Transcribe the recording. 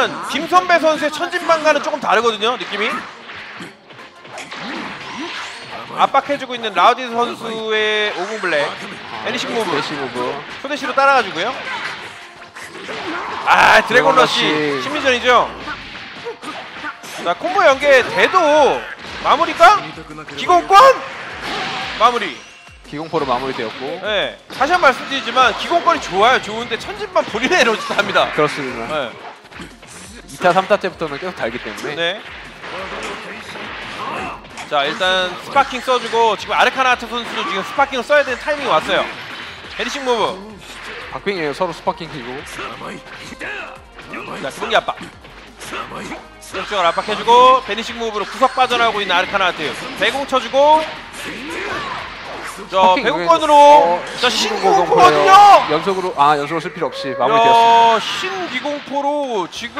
보시면 김선배 선수의 천진반가는 조금 다르거든요 느낌이 압박해주고 있는 라우디 선수의 오공 블랙 애니싱 무브 대시 무브. 소대시로 따라가지고요 아 드래곤 러쉬. 심리전이죠 자 콤보 연계 돼도 마무리가 기공권 마무리 기공포로 마무리되었고. 네 다시 한 번 말씀드리지만 기공권이 좋아요 좋은데 천진반 본인의 에너지 합니다 그렇습니다. 네. 2타, 3타 때부터는 계속 달기 때문에. 네. 자 일단 스파킹 써주고 지금 아르카나트 선수도 지금 스파킹을 써야 되는 타이밍이 왔어요. 헤디싱 무브. 박빙이에요. 서로 스파킹 키고. 자 기동기 압박. 쪽쪽을 압박해주고 베니싱 무브로 구석 빠져나오고 있는 아르카나트. 배공 쳐주고. 저 배공권으로 어, 자. 신기공포거든요. 연속으로 아 연속으로 쓸 필요 없이 마무리되었습니다. 야 신기공포로 지금.